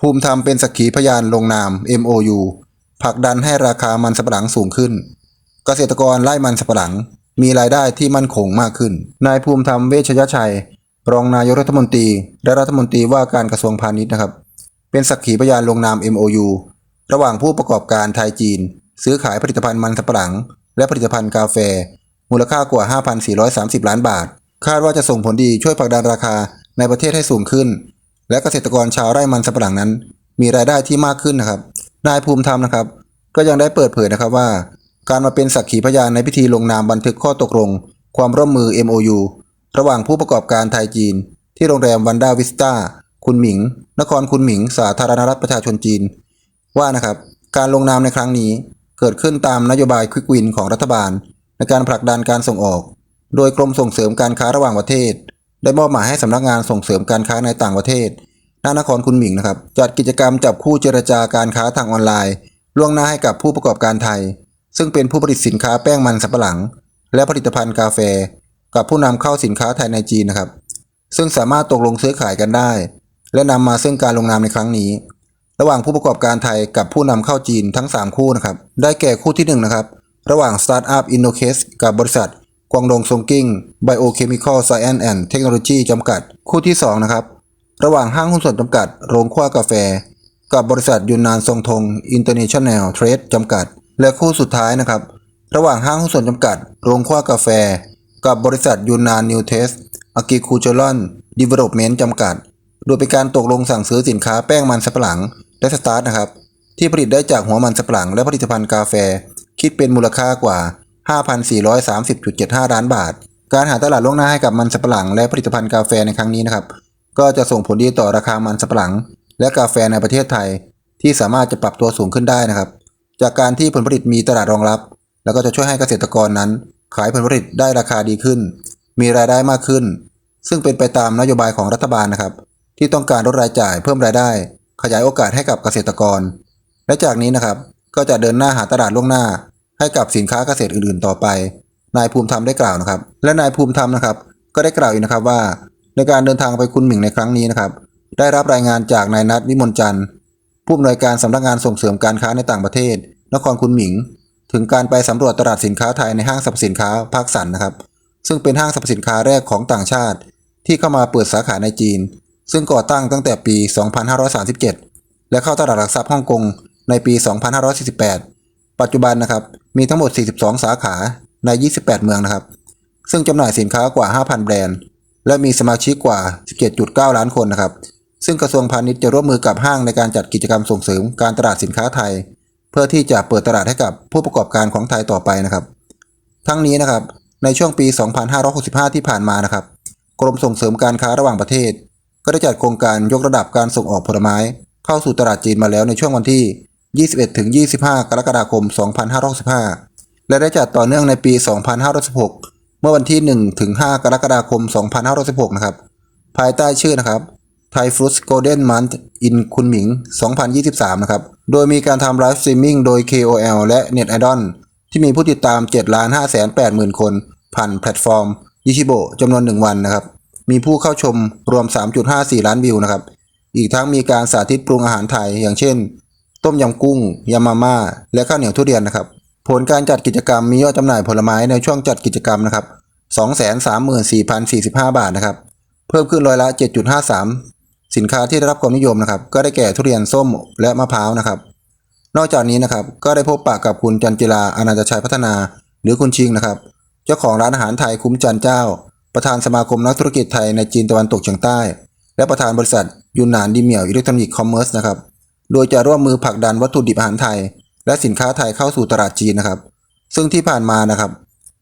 ภูมิธรรมเป็นสักขีพยานลงนาม MOU ผลักดันให้ราคามันสำปะหลังสูงขึ้น เกษตรกรไร่มันสำปะหลัง มีรายได้ที่มั่นคงมากขึ้น นายภูมิธรรมเวชยชัย รองนายกรัฐมนตรี และรัฐมนตรีว่าการกระทรวงพาณิชย์นะครับ เป็นสักขีพยานลงนาม MOU ระหว่างผู้ประกอบการไทยจีน ซื้อขายผลิตภัณฑ์มันสำปะหลัง และผลิตภัณฑ์กาแฟ มูลค่ากว่า 5,430 ล้านบาท คาดว่าจะส่งผลดีช่วยผลักดันราคาในประเทศให้สูงขึ้น และเกษตรกรชาวไร่มันสำปะหลังนั้น มีรายได้ที่มากขึ้นนะครับ นายภูมิธรรมนะครับ ก็ยังได้เปิดเผยนะครับว่า การมาเป็นสักขีพยานในพิธีลงนามบันทึกข้อตกลง ความร่วมมือ MOU ระหว่างผู้ประกอบการไทยจีน ที่โรงแรมวันด้าวิสตาคุณหมิง นครคุณหมิง สาธารณรัฐประชาชนจีน ว่านะครับการลงนามในครั้งนี้เกิดขึ้นตามนโยบายควิกวินของรัฐบาล ในการผลักดันการส่งออก โดยกรมส่งเสริมการค้าระหว่างประเทศ ได้มอบหมายให้สำนักงานส่งเสริมการค้าในต่างประเทศหน้านครคุณหมิงนะครับ จัดกิจกรรมจับคู่เจรจาการค้าทางออนไลน์ ล่วงหน้าให้กับผู้ประกอบการไทย ซึ่งเป็นผู้ผลิตสินค้าแป้งมันสำปะหลัง และผลิตภัณฑ์กาแฟ กับผู้นำเข้าสินค้าไทยในจีนนะครับ ซึ่งสามารถตกลงซื้อขายกันได้ และนำมาซึ่งการลงนามในครั้งนี้ ระหว่างผู้ประกอบการไทยกับผู้นำเข้าจีนทั้ง 3 คู่นะครับ ได้แก่คู่ที่1นะครับ ระหว่าง Startup Innocase กับบริษัท กวางดงซงกิ้ง Biochemical Science and Technology จำกัด คู่ที่ 2 นะครับ ระหว่างห้างหุ้นส่วนจำกัด โรงคั่วกาแฟ กับบริษัทยุนนานทรงทง International Trade จำกัด และคู่สุดท้ายนะครับ ระหว่างห้างหุ้นส่วนจำกัด โรงคั่วกาแฟ กับบริษัทยุนนานนิวเทสอากิคูเจอรอนดีเวล็อปเมนต์จำกัด โดยเป็นการตกลงสั่งซื้อสินค้าแป้งมันสำปะหลัง และสตาร์ทนะครับ ที่ผลิตได้จากหัวมันสำปะหลัง และผลิตภัณฑ์กาแฟ คิดเป็นมูลค่ากว่า 5,430.75 ล้านบาท การหาตลาดล่วงหน้าให้กับมันสำปะหลัง และผลิตภัณฑ์กาแฟในครั้งนี้นะครับ ก็จะส่งผลดีต่อราคามันสำปะหลัง และกาแฟในประเทศไทย ที่สามารถจะปรับตัวสูงขึ้นได้นะครับ จากการที่ผลผลิตมีตลาดรองรับ แล้วก็จะช่วยให้เกษตรกรนั้น ขายผลผลิตได้ราคาดีขึ้น มีรายได้มากขึ้น ซึ่งเป็นไปตามนโยบายของรัฐบาลนะครับ ที่ต้องการลดรายจ่ายเพิ่มรายได้ ขยายโอกาสให้กับเกษตรกร และจากนี้นะครับก็จะเดินหน้าหาตลาดล่วงหน้า ให้กับสินค้าเกษตรอื่นๆ ต่อไป นายภูมิธรรมได้กล่าวนะครับ และนายภูมิธรรมนะครับ ก็ได้กล่าวอีกนะครับว่า ในการเดินทางไปคุณหมิงในครั้งนี้นะครับ ได้รับรายงานจากนายนัทวิมลจันทร์ผู้อำนวยการสำนักงานส่งเสริมการค้าในต่างประเทศ นครคุณหมิง ถึงการไปสำรวจตลาดสินค้าไทยในห้างสรรพสินค้าภาคสันนะครับ ซึ่งเป็นห้างสรรพสินค้าแรกของต่างชาติ ที่เข้ามาเปิดสาขาในจีน ซึ่งก่อตั้งตั้งแต่ปี 2537 และเข้าตลาดหลักทรัพย์ฮ่องกงในปี 2548 ปัจจุบันนะครับ มีทั้งหมด 42 สาขาใน 28 เมืองนะครับ ซึ่งจำหน่ายสินค้ากว่า 5,000 แบรนด์ และมีสมาชิกกว่า 17.9 ล้านคนนะครับ ซึ่งกระทรวงพาณิชย์จะร่วมมือกับห้างในการจัดกิจกรรมส่งเสริมการตลาดสินค้าไทย เพื่อที่จะเปิดตลาดให้กับผู้ประกอบการของไทยต่อไปนะครับ ทั้งนี้นะครับในช่วงปี 2565 ที่ผ่านมานะครับ กรมส่งเสริมการค้าระหว่างประเทศ ก็ได้จัดโครงการยกระดับการส่งออกผลไม้ เข้าสู่ตลาดจีนมาแล้วในช่วงวันที่ 21 ถึง 25 กรกฎาคม 2565 และได้จัดต่อเนื่องในปี 2516 เมื่อวันที่ 1 ถึง 5 กรกฎาคม 2516 นะครับ ภายใต้ชื่อนะครับ Thai Fruits Golden Month in คุณหมิง 2023 นะครับ โดยมีการทำไลฟ์สตรีมมิ่งโดย KOL และ Net Idol ที่มีผู้ติดตาม7 5 5 8 0 0 0 0คน ผ่านแพลตฟอร์มยิชิโบจำนวน 1 วันนะครับ มีผู้เข้าชมรวม 3.54 ล้านวิวนะครับ อีกทั้งมีการสาธิตปรุงอาหารไทย อย่างเช่น ต้มยำกุ้งยำมาม่า และข้าวเหนียวทุเรียนนะครับ ผลการจัดกิจกรรมมียอดจำหน่ายผลไม้ในช่วงจัดกิจกรรมนะครับ234,045 บาทนะครับ เพิ่มขึ้นร้อยละ 7.53 สินค้าที่ได้รับความนิยมนะครับ ก็ได้แก่ทุเรียนส้มและมะพร้าวนะครับ นอกจากนี้นะครับก็ได้พบปะกับคุณจันจิลาอนันตชัยพัฒนา หรือคุณชิงนะครับ เจ้าของร้านอาหารไทยคุ้มจันเจ้า ประธานสมาคมนักธุรกิจไทยในจีนตะวันตกเฉียงใต้ และประธานบริษัทยูนนานดีเมียวอิเล็กทรอนิกส์คอมเมอร์สนะครับ โดยจะร่วมมือผลักดันวัตถุดิบอาหารไทย และสินค้าไทยเข้าสู่ตลาดจีนนะครับ ซึ่งที่ผ่านมานะครับ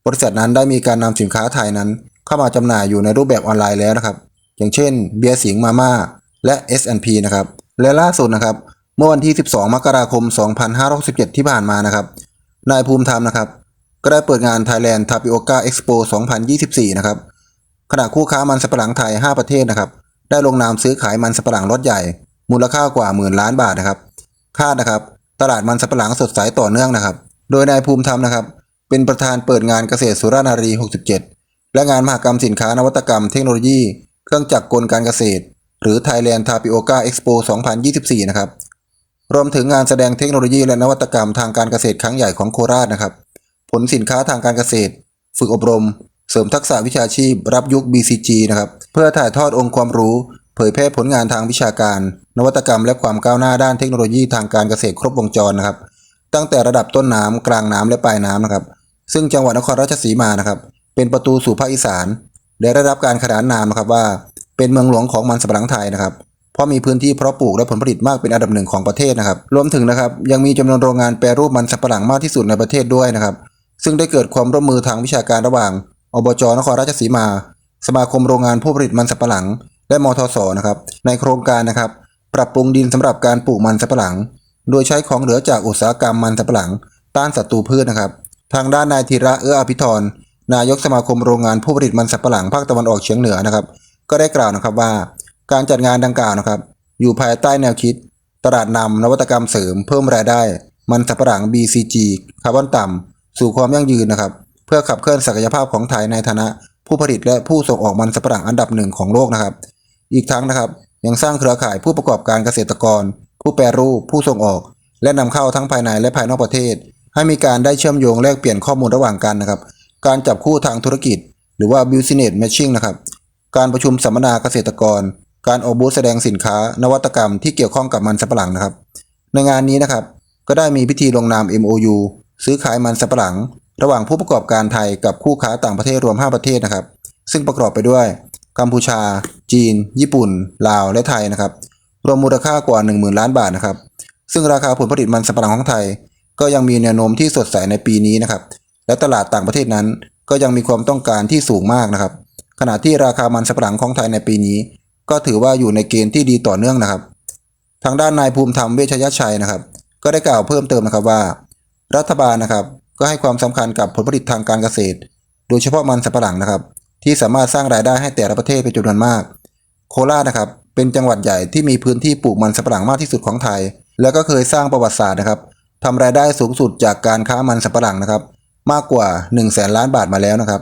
บริษัทนั้นได้มีการนำสินค้าไทยนั้น เข้ามาจำหน่ายอยู่ในรูปแบบออนไลน์แล้วนะครับ อย่างเช่น เบียร์สิงมาม่าและ S&P นะครับ และล่าสุดนะครับ เมื่อวันที่ 12 มกราคม 2567 ที่ผ่านมานะครับ นายภูมิธรรมนะครับ ก็ได้เปิดงาน Thailand Tapioca Expo 2024 นะครับ ขณะคู่ค้ามันสำปะหลังไทย 5 ประเทศนะครับ ได้ลงนามซื้อขายมันสำปะหลังรถใหญ่ มูลค่ากว่าหมื่นล้านบาทนะครับ คาดนะครับ ตลาดมันสำปะหลังสดใสต่อเนื่องนะครับ โดยนายภูมิธรรมนะครับ เป็นประธานเปิดงานเกษตรสุรานารี 67 และงานมหกรรมสินค้านวัตกรรมเทคโนโลยี เครื่องจักรกลการเกษตร หรือ Thailand Tapioca Expo 2024 นะครับ รวมถึงงานแสดงเทคโนโลยีและนวัตกรรมทางการเกษตรครั้งใหญ่ของโคราชนะครับ ผลสินค้าทางการเกษตร ฝึกอบรม เสริมทักษะวิชาชีพ รับยุค BCG นะครับ เพื่อถ่ายทอดองค์ความรู้ เผยแพร่ผลงานทางวิชาการ นวัตกรรมและความก้าวหน้าด้านเทคโนโลยีทางการเกษตรครบวงจรนะครับ ตั้งแต่ระดับต้นน้ำกลางน้ำและปลายน้ำนะครับ ซึ่งจังหวัดนครราชสีมานะครับ เป็นประตูสู่ภาคอีสานและได้รับการขนานนามนะครับว่า เป็นเมืองหลวงของมันสำปะหลังไทยนะครับเพราะมีพื้นที่เพาะปลูกและผลผลิตมากเป็นอันดับหนึ่งของประเทศนะครับ รวมถึงนะครับยังมีจำนวนโรงงานแปรรูปมันสำปะหลังมากที่สุดในประเทศด้วยนะครับ ซึ่งได้เกิดความร่วมมือทางวิชาการระหว่าง อบจนครราชสีมา สมาคมโรงงานผู้ผลิตมันสำปะหลัง และมทสนะครับในโครงการนะครับ ปรับปรุงดินสำหรับการปลูกมันสำปะหลัง โดยใช้ของเหลือจากอุตสาหกรรมมันสำปะหลัง ต้านศัตรูพืชนะครับ ทางด้านนายธีระเอื้ออภิธรนายกสมาคมโรงงานผู้ผลิตมันสำปะหลังภาคตะวันออกเฉียงเหนือนะครับ ก็ได้กล่าวนะครับว่า การจัดงานดังกล่าวนะครับ อยู่ภายใต้แนวคิด ตลาดนำนวัตกรรมเสริม เพิ่มรายได้ มันสำปะหลัง BCG คาร์บอนต่ำสู่ความยั่งยืนนะครับ เพื่อขับเคลื่อนศักยภาพของไทยในฐานะ ผู้ผลิตและผู้ส่งออกมันสำปะหลังอันดับหนึ่งของโลกนะครับ อีกทั้งนะครับ ยังสร้างเครือข่ายผู้ประกอบการเกษตรกร ผู้แปรรูป ผู้ส่งออก และนำเข้าทั้งภายในและภายนอกประเทศ ให้มีการได้เชื่อมโยงแลกเปลี่ยนข้อมูลระหว่างกันนะครับ การจับคู่ทางธุรกิจ หรือว่า business matching นะครับ การประชุมสัมมนาเกษตรกร การออกบูธแสดงสินค้า นวัตกรรมที่เกี่ยวข้องกับมันสำปะหลังนะครับ ในงานนี้นะครับ ก็ได้มีพิธีลงนาม MOU ซื้อขายมันสำปะหลัง ระหว่างผู้ประกอบการไทยกับคู่ค้าต่างประเทศรวม 5 ประเทศนะครับ ซึ่งประกอบไปด้วย กัมพูชา จีน ญี่ปุ่น ลาว และไทยนะครับ รวมมูลค่ากว่า 10,000 ล้านบาทนะครับ ซึ่งราคาผลผลิตมันสำปะหลังของไทย ก็ยังมีแนวโน้มที่สดใสในปีนี้นะครับ และตลาดต่างประเทศนั้น ก็ยังมีความต้องการที่สูงมากนะครับ ขณะที่ราคามันสำปะหลังของไทยในปีนี้ ก็ถือว่าอยู่ในเกณฑ์ที่ดีต่อเนื่องนะครับ ทางด้านนายภูมิธรรมเวชยชัยนะครับ ก็ได้กล่าวเพิ่มเติมนะครับว่า รัฐบาลนะครับ ก็ให้ความสำคัญกับผลผลิตทางการเกษตร โดยเฉพาะมันสำปะหลังนะครับ ที่สามารถสร้างรายได้ให้แต่ละประเทศเป็นจำนวนมาก โคราชนะครับเป็นจังหวัดใหญ่ที่มีพื้นที่ปลูกมันสำปะหลังมากที่สุดของไทย แล้วก็เคยสร้างประวัติศาสตร์นะครับทำรายได้สูงสุดจากการค้ามันสำปะหลังนะครับมากกว่า1นึ่งแสนล้านบาทมาแล้วนะครับ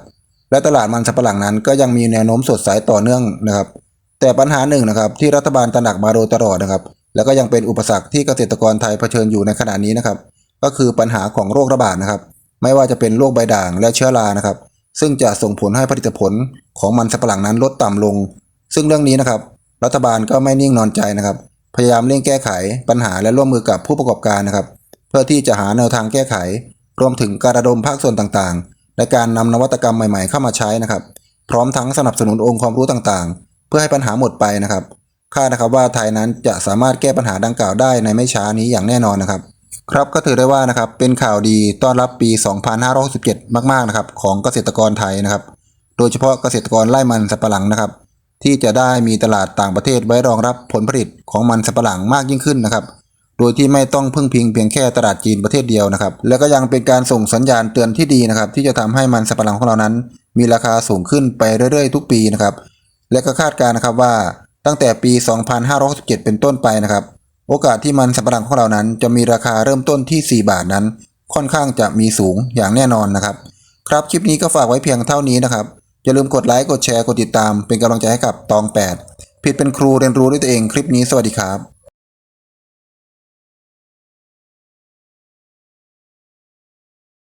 และตลาดมันสำปะหลังนั้นก็ยังมีแนวโน้มสดใสต่อเนื่องนะครับ แต่ปัญหาหนึ่งนะครับที่รัฐบาลตระหนักมาโดยตลอดนะครับ แล้วก็ยังเป็นอุปสรรคที่เกษตรกรไทยเผชิญอยู่ในขณะนี้นะครับ ก็คือปัญหาของโรคระบาดนะครับ ไม่ว่าจะเป็นโรคใบด่างและเชื้อรานะครับ ซึ่งจะส่งผลให้ผลิตผลของมันสำปะหลังนั้นลดต่ำลง ซึ่งเรื่องนี้นะครับ รัฐบาลก็ไม่นิ่งนอนใจนะครับ พยายามเร่งแก้ไขปัญหาและร่วมมือกับผู้ประกอบการนะครับ เพื่อที่จะหาแนวทางแก้ไข รวมถึงการระดมภาคส่วนต่างๆในการนำนวัตกรรมใหม่ๆ เข้ามาใช้นะครับ พร้อมทั้งสนับสนุนองค์ความรู้ต่างๆ เพื่อให้ปัญหาหมดไปนะครับคาดนะครับว่าไทยนั้นจะสามารถแก้ปัญหาดังกล่าวได้ในไม่ช้านี้อย่างแน่นอนนะครับ ครับก็ถือได้ว่านะครับเป็นข่าวดีต้อนรับปี 2567 มากๆนะครับของเกษตรกรไทยนะครับ โดยเฉพาะเกษตรกรไร่มันสำปะหลังนะครับ ที่จะได้มีตลาดต่างประเทศไว้รองรับผลผลิตของมันสำปะหลังมากยิ่งขึ้นนะครับ โดยที่ไม่ต้องพึ่งพิงเพียงแค่ตลาดจีนประเทศเดียวนะครับ แล้วก็ยังเป็นการส่งสัญญาณเตือนที่ดีนะครับ ที่จะทำให้มันสำปะหลังของเรานั้น มีราคาสูงขึ้นไปเรื่อยๆ ทุกปีนะครับ และก็คาดการณ์นะครับว่าตั้งแต่ปี 2567 เป็นต้นไปนะครับ โอกาสที่มันสำปะหลังของเรานั้น จะมีราคาเริ่มต้นที่ 4 บาทนั้น ค่อนข้างจะมีสูงอย่างแน่นอนนะครับ ครับคลิปนี้ก็ฝากไว้เพียงเท่านี้นะครับ อย่าลืมกดไลค์กดแชร์กดติดตาม เป็นกำลังใจให้กับตอง 8 ผิดเป็นครูเรียนรู้ด้วยตัวเองคลิปนี้สวัสดีครับ